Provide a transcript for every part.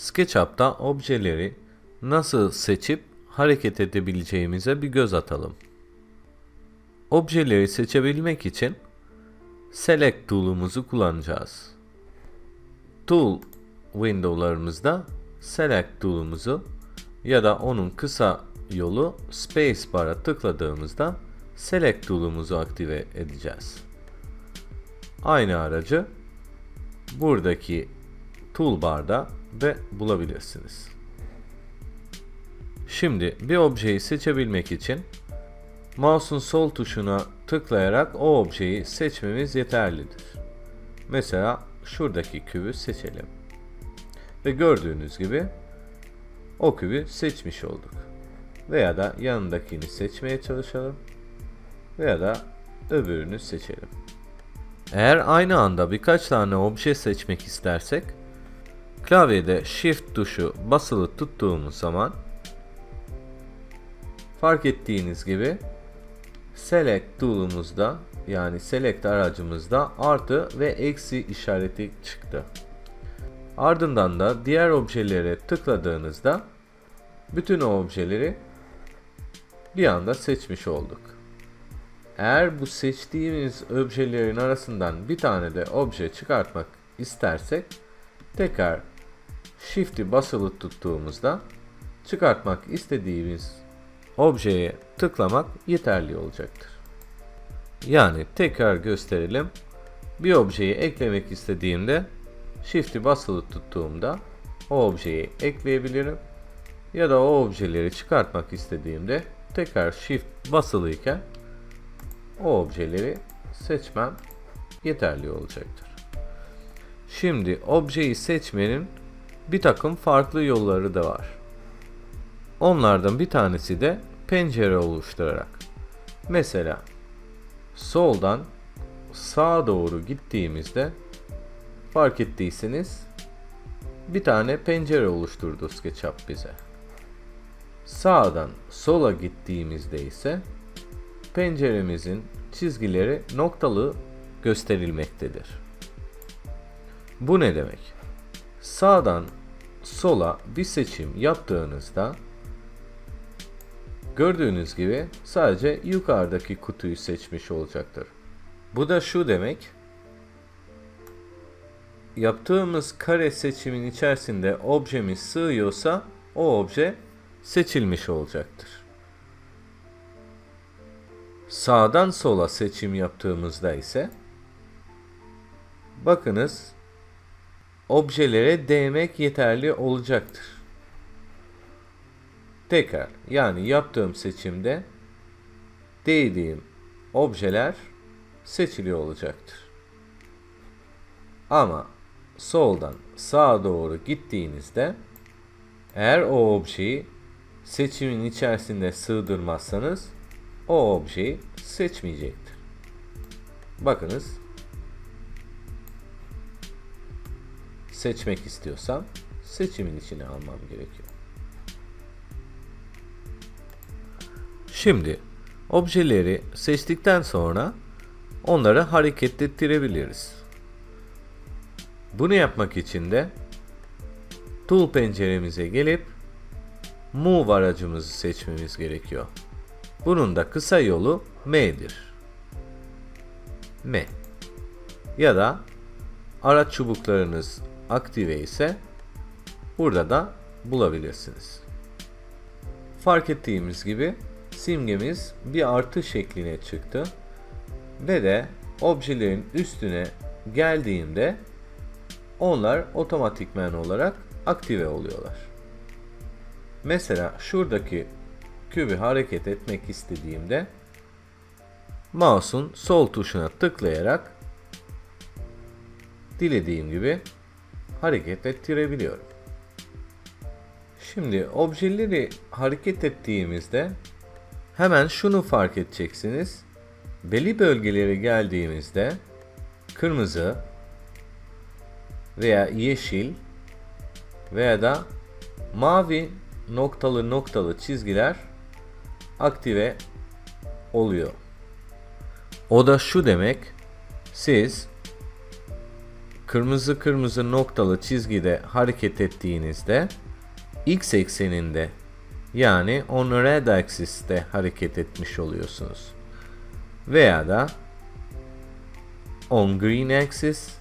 SketchUp'ta objeleri nasıl seçip hareket edebileceğimize bir göz atalım. Objeleri seçebilmek için Select tool'umuzu kullanacağız. Tool window'larımızda Select tool'umuzu ya da onun kısa yolu Spacebar'a tıkladığımızda Select tool'umuzu aktive edeceğiz. Aynı aracı buradaki toolbar'da ve bulabilirsiniz. Şimdi bir objeyi seçebilmek için mouse'un sol tuşuna tıklayarak o objeyi seçmemiz yeterlidir. Mesela şuradaki kübü seçelim. Ve gördüğünüz gibi o kübü seçmiş olduk. Veya da yanındakini seçmeye çalışalım. Veya da öbürünü seçelim. Eğer aynı anda birkaç tane obje seçmek istersek klavyede Shift tuşu basılı tuttuğumuz zaman fark ettiğiniz gibi Select tool'umuzda yani Select aracımızda artı ve eksi işareti çıktı. Ardından da diğer objelere tıkladığınızda bütün o objeleri bir anda seçmiş olduk. Eğer bu seçtiğimiz objelerin arasından bir tane de obje çıkartmak istersek tekrar Shift'i basılı tuttuğumuzda çıkartmak istediğimiz objeye tıklamak yeterli olacaktır. Yani tekrar gösterelim. Bir objeyi eklemek istediğimde Shift'i basılı tuttuğumda o objeyi ekleyebilirim. Ya da o objeleri çıkartmak istediğimde tekrar Shift basılıyken o objeleri seçmem yeterli olacaktır. Şimdi objeyi seçmenin bir takım farklı yolları da var. Onlardan bir tanesi de pencere oluşturarak. Mesela soldan sağa doğru gittiğimizde fark ettiyseniz bir tane pencere oluşturdu SketchUp bize. Sağdan sola gittiğimizde ise penceremizin çizgileri noktalı gösterilmektedir. Bu ne demek? Sağdan sola bir seçim yaptığınızda gördüğünüz gibi sadece yukarıdaki kutuyu seçmiş olacaktır. Bu da şu demek. Yaptığımız kare seçimin içerisinde objemiz sığıyorsa o obje seçilmiş olacaktır. Sağdan sola seçim yaptığımızda ise bakınız objelere değmek yeterli olacaktır. Tekrar yani yaptığım seçimde değdiğim objeler seçiliyor olacaktır. Ama soldan sağa doğru gittiğinizde eğer o objeyi seçimin içerisinde sığdırmazsanız o objeyi seçmeyecektir. Bakınız seçmek istiyorsam seçimin içine almam gerekiyor. Şimdi objeleri seçtikten sonra onları hareket ettirebiliriz. Bunu yapmak için de Tool penceremize gelip Move aracımızı seçmemiz gerekiyor. Bunun da kısa yolu M'dir. M. Ya da araç çubuklarınız aktive ise burada da bulabilirsiniz. Fark ettiğimiz gibi simgemiz bir artı şekline çıktı ve de objelerin üstüne geldiğimde onlar otomatikmen olarak aktive oluyorlar. Mesela şuradaki kübü hareket etmek istediğimde mouse'un sol tuşuna tıklayarak dilediğim gibi hareket ettirebiliyorum. Şimdi objeleri hareket ettiğimizde hemen şunu fark edeceksiniz. Belli bölgelere geldiğimizde kırmızı veya yeşil veya da mavi noktalı noktalı çizgiler aktive oluyor. O da şu demek. Siz kırmızı kırmızı noktalı çizgide hareket ettiğinizde x ekseninde yani on red axis'te hareket etmiş oluyorsunuz. Veya da on green axis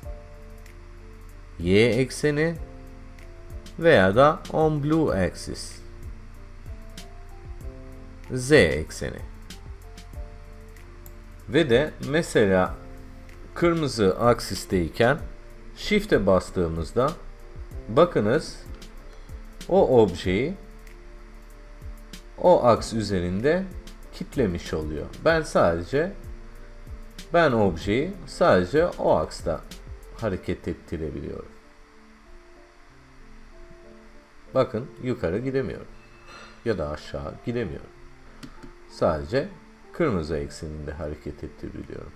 y ekseni veya da on blue axis z ekseni. Ve de mesela kırmızı aksisteyken shift'e bastığımızda bakınız o objeyi o aks üzerinde kitlemiş oluyor. Ben sadece ben objeyi sadece o aksta hareket ettirebiliyorum. Bakın yukarı gidemiyorum. Ya da aşağı gidemiyorum. Sadece kırmızı ekseninde hareket ettirebiliyorum.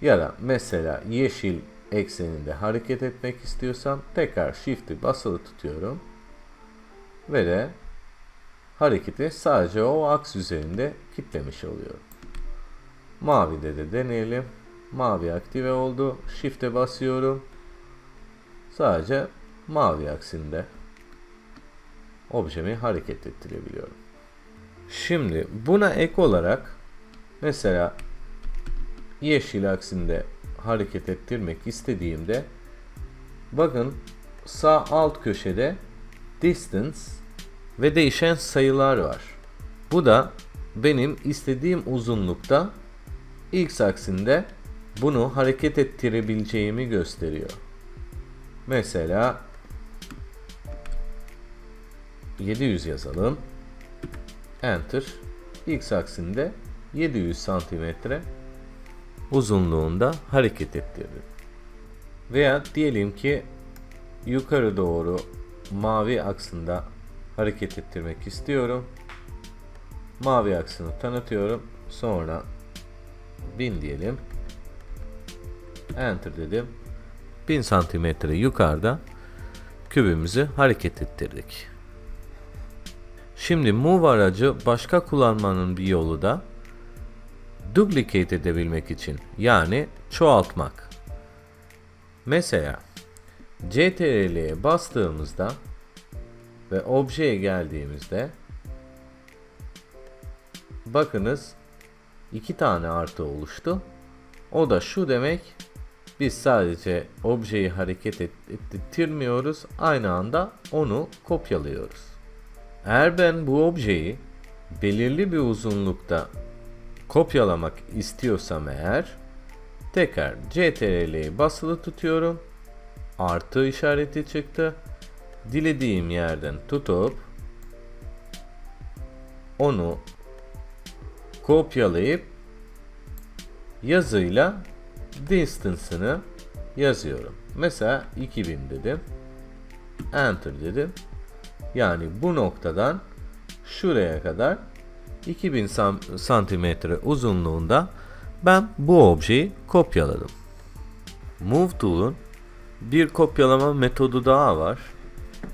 Ya da mesela yeşil ekseninde hareket etmek istiyorsam tekrar shift'i basılı tutuyorum. Ve de hareketi sadece o aks üzerinde kitlemiş oluyorum. Mavide de deneyelim. Mavi aktive oldu. Shift'e basıyorum. Sadece mavi aksinde objemi hareket ettirebiliyorum. Şimdi buna ek olarak mesela yeşil aksinde hareket ettirmek istediğimde bakın sağ alt köşede distance ve değişen sayılar var. Bu da benim istediğim uzunlukta x aksinde bunu hareket ettirebileceğimi gösteriyor. Mesela 700 yazalım. Enter. X aksinde 700 santimetre uzunluğunda hareket ettirdim. Veya diyelim ki yukarı doğru mavi aksında hareket ettirmek istiyorum. Mavi aksını tanıtıyorum. Sonra 1000 diyelim. Enter dedim. 1000 santimetre yukarıda kübümüzü hareket ettirdik. Şimdi move aracı başka kullanmanın bir yolu da duplicate edebilmek için yani çoğaltmak. Mesela CTRL'ye bastığımızda ve objeye geldiğimizde bakınız iki tane artı oluştu. O da şu demek biz sadece objeyi hareket ettirmiyoruz aynı anda onu kopyalıyoruz. Eğer ben bu objeyi belirli bir uzunlukta kopyalamak istiyorsam eğer tekrar CTRL'yi basılı tutuyorum. Artı işareti çıktı. Dilediğim yerden tutup onu kopyalayıp yazıyla distance'ını yazıyorum. Mesela 2000 dedim. Enter dedim. Yani bu noktadan şuraya kadar 2000 santimetre uzunluğunda ben bu objeyi kopyaladım. Move Tool'un bir kopyalama metodu daha var.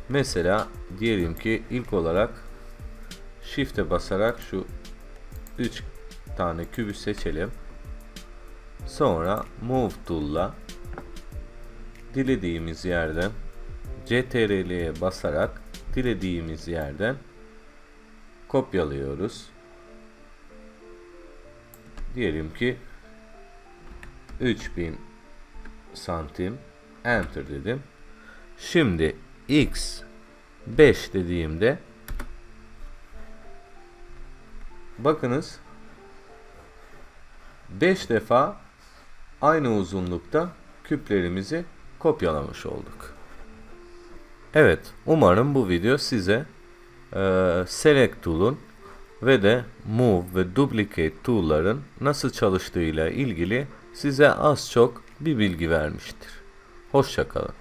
Mesela diyelim ki ilk olarak Shift'e basarak şu 3 tane kübü seçelim. Sonra Move Tool'la dilediğimiz yerden CTRL'ye basarak dilediğimiz yerden kopyalıyoruz. Diyelim ki 3000 santim enter dedim. Şimdi x 5 dediğimde bakınız 5 defa aynı uzunlukta küplerimizi kopyalamış olduk. Evet, umarım bu video size e, Select Tool'un ve de Move ve Duplicate Tool'ların nasıl çalıştığıyla ilgili size az çok bir bilgi vermiştir. Hoşçakalın.